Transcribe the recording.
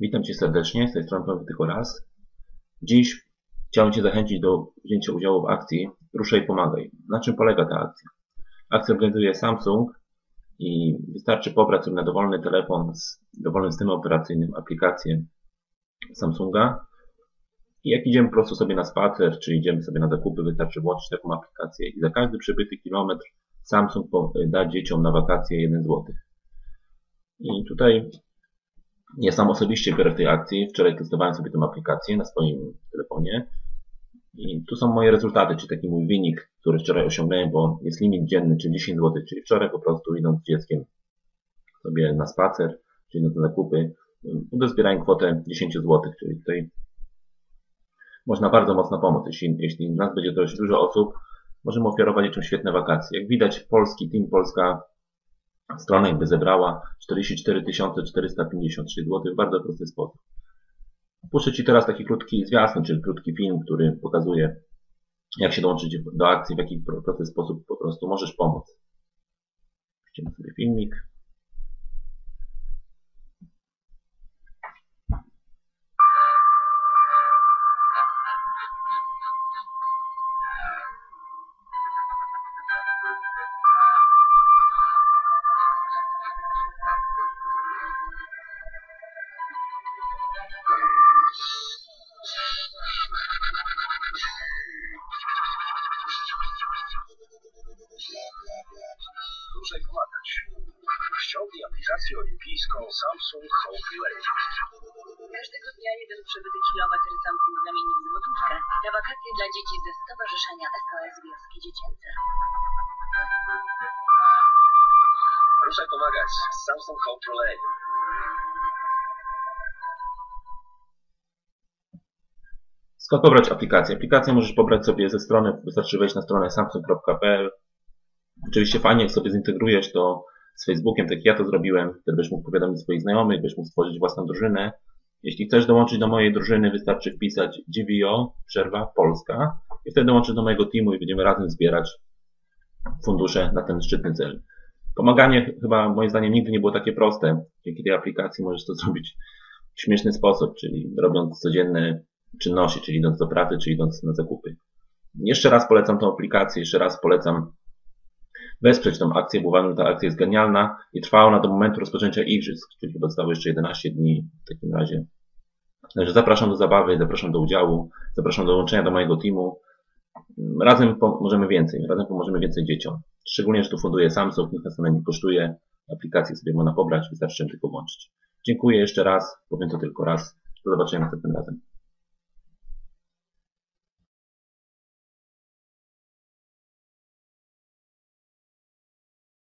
Witam Cię serdecznie, z tej strony Paweł tylko raz. Dziś chciałem Cię zachęcić do wzięcia udziału w akcji Ruszaj Pomagaj. Na czym polega ta akcja? Akcja organizuje Samsung i wystarczy pobrać sobie na dowolny telefon z dowolnym systemem operacyjnym aplikację Samsunga i jak idziemy po prostu sobie na spacer, czy idziemy sobie na zakupy, wystarczy włączyć taką aplikację i za każdy przebyty kilometr Samsung da dzieciom na wakacje 1 zł. I tutaj ja sam osobiście biorę w tej akcji. Wczoraj testowałem sobie tę aplikację na swoim telefonie. I tu są moje rezultaty, czyli taki mój wynik, który wczoraj osiągnąłem, bo jest limit dzienny, czyli 10 zł, czyli wczoraj po prostu idąc z dzieckiem sobie na spacer, czyli na zakupy, udozbierałem kwotę 10 zł, czyli tutaj można bardzo mocno pomóc. Jeśli, jeśli nas będzie dość dużo osób, możemy ofiarować dzieciom świetne wakacje. Jak widać, polski Team Polska Strona jakby zebrała 44 453 zł w bardzo prosty sposób. Puszczę Ci teraz taki krótki zwiastun, czyli krótki film, który pokazuje, jak się dołączyć do akcji, w jaki prosty sposób po prostu możesz pomóc. Puścimy sobie filmik. Ruszaj pomagać. Ściągnij aplikację olimpijską Samsung Home Relay. Każdego dnia jeden przebyty kilometr Samsung zamieni w złotówkę na wakacje dla dzieci ze Stowarzyszenia SOS Wioski Dziecięce. Ruszaj pomagać. Samsung Home Relay. Skąd pobrać aplikację? Aplikację możesz pobrać sobie ze strony, wystarczy wejść na stronę samsung.pl. Oczywiście fajnie, jak sobie zintegrujesz to z Facebookiem, tak jak ja to zrobiłem, wtedy będziesz mógł powiadomić swoich znajomych, będziesz mógł stworzyć własną drużynę. Jeśli chcesz dołączyć do mojej drużyny, wystarczy wpisać GVO, przerwa, Polska i wtedy dołączysz do mojego teamu i będziemy razem zbierać fundusze na ten szczytny cel. Pomaganie chyba moim zdaniem nigdy nie było takie proste. Dzięki tej aplikacji możesz to zrobić w śmieszny sposób, czyli robiąc codzienne czynności, czyli idąc do pracy, czy idąc na zakupy. Jeszcze raz polecam tą aplikację, jeszcze raz polecam wesprzeć tą akcję, bo uważam, że ta akcja jest genialna i trwa ona do momentu rozpoczęcia igrzysk, czyli chyba zostało jeszcze 11 dni w takim razie. Także zapraszam do zabawy, zapraszam do udziału, zapraszam do dołączenia do mojego teamu. Razem pomożemy więcej, razem pomożemy więcej dzieciom. Szczególnie, że tu funduje Samsung, nas na nie kosztuje. Aplikację sobie można pobrać, wystarczy tylko włączyć. Dziękuję jeszcze raz, powiem to tylko raz. Do zobaczenia następnym razem.